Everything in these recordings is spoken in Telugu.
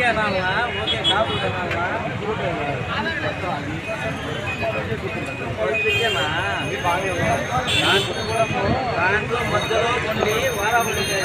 ఓకే అన్నా ఓకే కాపు దాంట్లో మధ్యలో కొన్ని వారాలు ఉంటాయి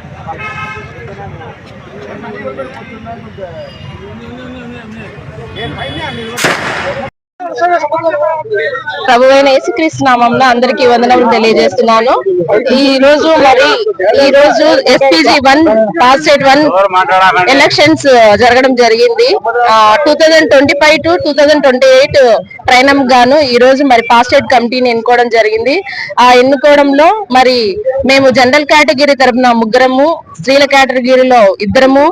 ప్రభువైన యేసుక్రీస్తు నామంలో అందరికీ వందనములు తెలియజేస్తున్నాను. ఈ రోజు మరి ఈ రోజు ఎస్పీజీ వన్ పాస్టేట్ వన్ ఎలక్షన్స్ జరగడం జరిగింది. Two thousand twenty five to two thousand twenty eight ప్రయాణం గాను ఈ రోజు మరి పాస్టేట్ కమిటీని ఎన్నుకోవడం జరిగింది. ఆ ఎన్నుకోవడంలో మరి మేము జనరల్ కేటగిరీ తరపున ముగ్గురము స్త్రీల కేటగిరీలో ఇద్దరము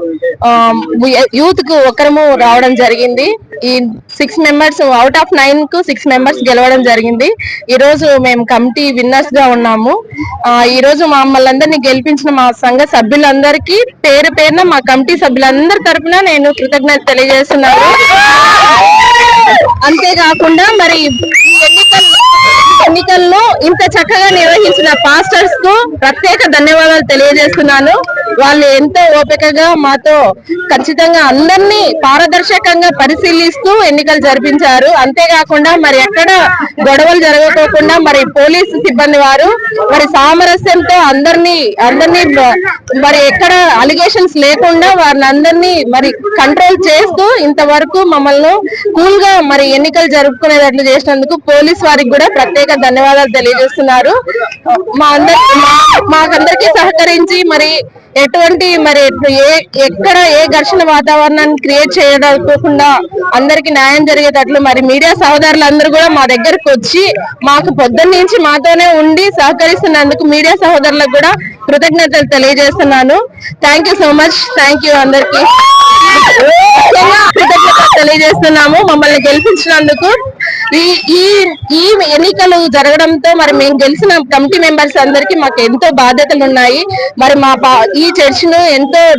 యూత్కు ఒకరము రావడం జరిగింది. ఈ సిక్స్ మెంబర్స్ అవుట్ ఆఫ్ నైన్కు సిక్స్ మెంబర్స్ గెలవడం జరిగింది. ఈ రోజు మేము కమిటీ విన్నర్స్గా ఉన్నాము. ఈ రోజు మమ్మల్ని అందరినీ గెలిపించిన మా సంఘ సభ్యులందరికీ పేరు పేరున మా కమిటీ సభ్యులందరి తరఫున నేను కృతజ్ఞత తెలియజేస్తున్నాను. అంతేకాకుండా మరి ఎన్నికల్లో ఎన్నికల్లో ఇంత చక్కగా నిర్వహించిన పాస్టర్స్కు ప్రత్యేక ధన్యవాదాలు తెలియజేస్తున్నాను. వాళ్ళు ఎంతో ఓపికగా మాతో ఖచ్చితంగా అందరినీ పారదర్శకంగా పరిశీలిస్తూ ఎన్నికలు జరిపించారు. అంతేకాకుండా మరి ఎక్కడ గొడవలు జరగకోకుండా మరి పోలీసు సిబ్బంది వారు మరి సామరస్యంతో అందరినీ అందరినీ మరి ఎక్కడ అలిగేషన్స్ లేకుండా వారిని అందరినీ మరి కంట్రోల్ చేస్తూ ఇంతవరకు మమ్మల్ని కూల్గా మరి ఎన్నికలు జరుపుకునేటట్లు చేసినందుకు పోలీస్ వారికి కూడా ప్రత్యేక ధన్యవాదాలు తెలియజేస్తున్నారు. మా అందరి మా- సహకరించి మరి ఎటువంటి మరి ఏ ఎక్కడ ఏ ఘర్షణ వాతావరణాన్ని క్రియేట్ చేయకుండా అందరికి న్యాయం జరిగేటట్లు మరి మీడియా సహోదరులందరూ కూడా మా దగ్గరకు వచ్చి మాకు పొద్దున్న నుంచి మాతోనే ఉండి సహకరిస్తున్నందుకు మీడియా సహోదరులకు కూడా కృతజ్ఞతలు తెలియజేస్తున్నాను. Thank you so much thank you అందరికి. కృతజ్ఞతలు తెలియజేస్తున్నాము. మమ్మల్ని గెలిపించినందుకు. ఈ ఈ ఈ ఎన్నికలు జరగడంతో మరి మేము గెలిచిన కమిటీ మెంబర్స్ అందరికి మాకు ఎంతో బాధ్యతలు ఉన్నాయి. మరి మా పా- ఈ చర్చ్ను ఎంతో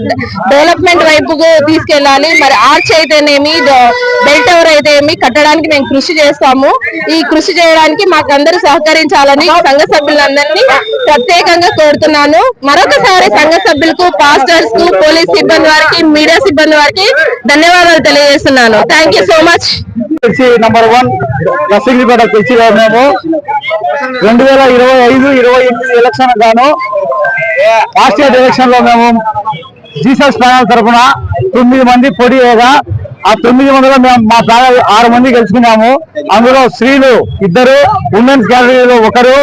డెవలప్మెంట్ వైపుకు తీసుకెళ్ళాలి. మరి ఆర్చ్ అయితేనేమి బెల్ టవర్ అయితేనేమి కట్టడానికి మేము కృషి చేస్తాము. ఈ కృషి చేయడానికి మాకు అందరూ సహకరించాలని సంఘ సభ్యులందరినీ ప్రత్యేకంగా కోరుతున్నాను. మరొకసారి సంఘ సభ్యులకు పాస్టర్స్కు పోలీస్ సిబ్బంది వారికి మీడియా సిబ్బంది వారికి ధన్యవాదాలు తెలియజేస్తున్నాను. Thank you so much number one Narsingipet కుర్చీలో మేము. రెండు వేల ఇరవై ఐదు ఇరవై ఎనిమిది ఎలక్షన్ గాను లాస్ట్ ఇయర్ ఎలక్షన్లో మేము జీసస్ ప్యానల్ తరఫున తొమ్మిది మంది పోటీ చేయగా ఆ తొమ్మిది మందిలో మేము మా ప్యానల్ ఆరు మంది గెలుచుకున్నాము. అందులో స్త్రీలు ఇద్దరు ఉమెన్స్ కేటగిరీలో ఒకరు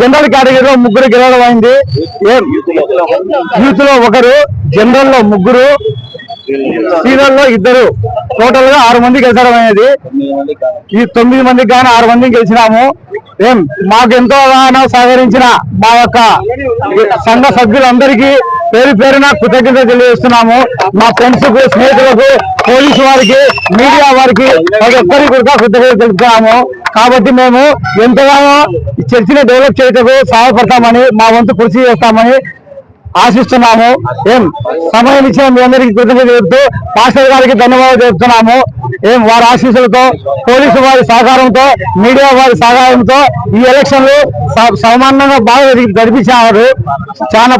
జనరల్ కేటగిరీలో ముగ్గురు గెలవడం అయింది. యూత్లో ఒకరు జనరల్లో ముగ్గురు సీనియర్లో ఇద్దరు. టోటల్గా ఆరు మంది గెలిచడం అనేది. ఈ తొమ్మిది మందికి కానీ ఆరు మందిని గెలిచినాము. ఏం? మాకు ఎంతో గానో సహకరించిన మా యొక్క సంఘ సభ్యులందరికీ పేరు పేరున కృతజ్ఞత తెలియజేస్తున్నాము. మా ఫ్రెండ్స్కు స్నేహితులకు పోలీసు వారికి మీడియా వారికి ప్రతి ఒక్కరికి కూడా కృతజ్ఞత తెలుపుతున్నాము. కాబట్టి మేము ఎంతగానో చర్చిని డెవలప్ చేయటకు సహాయపడతామని మా వంతు కృషి చేస్తామని ఆశిస్తున్నాము. ఏం సమయం ఇచ్చిన మీ అందరికీ కృతజ్ఞత చెబుతూ పాస్టర్ గారికి ధన్యవాదాలు చెబుతున్నాము ఏం వారి ఆశీస్సులతో పోలీసు వారి సహకారంతో మీడియా వారి సహాయంతో ఈ ఎలక్షన్లు స- సమానంగా బాగా గడిపించారు చాలా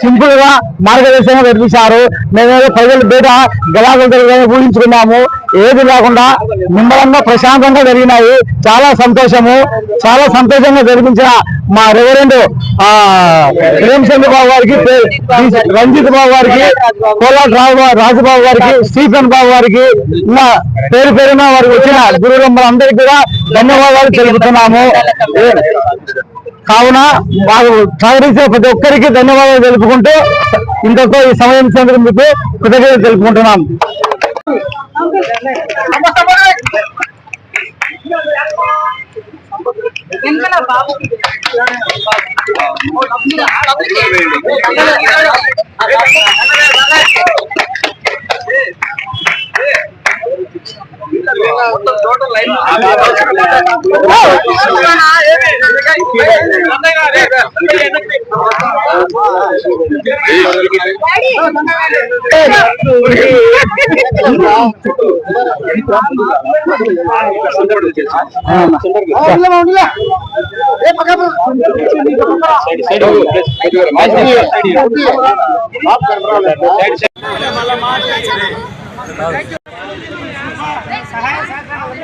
సింపుల్గా మార్గదర్శకంగా గడిపించారు మేమేదో ప్రజల బయట గలాగలు ఊహించుకున్నాము. ఏది లేకుండా నిమ్మలంగా ప్రశాంతంగా జరిగినాయి. చాలా సంతోషము. చాలా సంతోషంగా జరిపించిన మా రెవరెండు ఆ ప్రేమచంద్ర బాబు గారికి రంజిత్ బాబు గారికి కోలాట్ రావు రాజుబాబు గారికి స్టీఫెన్ బాబు గారికి ఇంకా పేరు పేరున వారికి వచ్చిన గురువులందరికీ కూడా ధన్యవాదాలు తెలుపుతున్నాము. కావున వారు సహకరించిన ప్రతి ఒక్కరికి ధన్యవాదాలు తెలుపుకుంటూ ఇంతతో ఈ సమయం ఇచ్చినందుకు మీకు కృతజ్ఞతలు తెలుపుకుంటున్నాం. Hey, సహాయ సహకారం